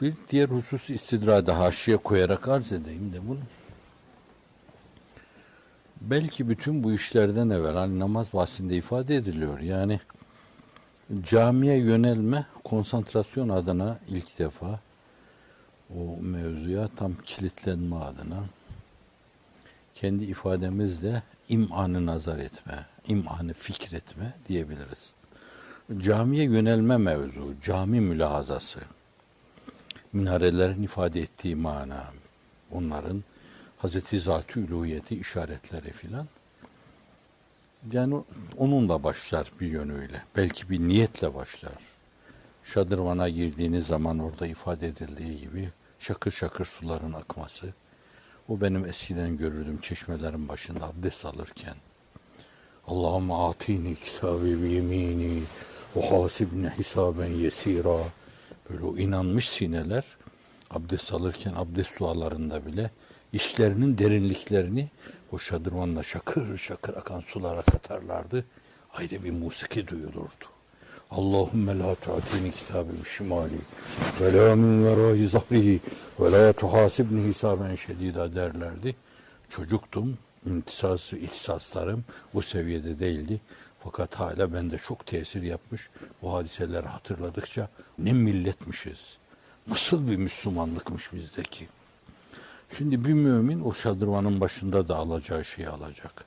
Bir diğer husus istidrada haşiye koyarak arz edeyim de bunu. Belki bütün bu işlerden evvel hani namaz bahsinde ifade ediliyor. Yani camiye yönelme konsantrasyon adına ilk defa o mevzuya tam kilitlenme adına kendi ifademizle imanı nazar etme, imanı fikretme diyebiliriz. Camiye yönelme mevzu, cami mülahazası, minarelerin ifade ettiği mana, onların Hazreti Zat-ı Uluhiyeti işaretleri filan. Yani onunla başlar bir yönüyle. Belki bir niyetle başlar. Şadırvana girdiğiniz zaman orada ifade edildiği gibi şakır şakır suların akması. O benim eskiden görürdüm çeşmelerin başında abdest alırken. Allahümme atini kitabı bi yemini ve hasibne hisaben yesira. Böyle o inanmış sineler abdest alırken abdest dualarında bile işlerinin derinliklerini o şadırvanla şakır şakır akan sulara katarlardı. Ayrı bir musiki duyulurdu. Allahümme la tu'atini kitabı şimali ve la min verai zahrihi ve la tuhasibni hisaben şedida derlerdi. Çocuktum, imtisas ihsaslarım bu seviyede değildi. Fakat hala bende çok tesir yapmış. Bu hadiseleri hatırladıkça ne milletmişiz. Nasıl bir Müslümanlıkmış bizdeki. Şimdi bir mümin o şadırvanın başında da alacağı şeyi alacak.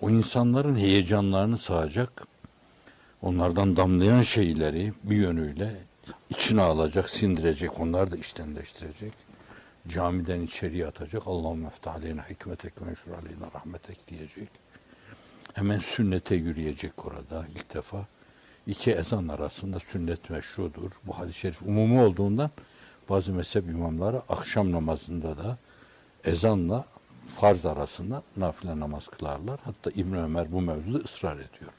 O insanların heyecanlarını sağacak. Onlardan damlayan şeyleri bir yönüyle içine alacak, sindirecek, onları da içtenleştirecek. Camiden içeriye atacak. Allahümme eftah aleyna hikmetek ve rahmetek diyecek. Hemen sünnete yürüyecek orada ilk defa. İki ezan arasında sünnet meşrudur. Bu hadis-i şerif umumi olduğundan bazı mezhep imamları akşam namazında da ezanla farz arasında nafile namaz kılarlar. Hatta İbn Ömer bu mevzuda ısrar ediyor.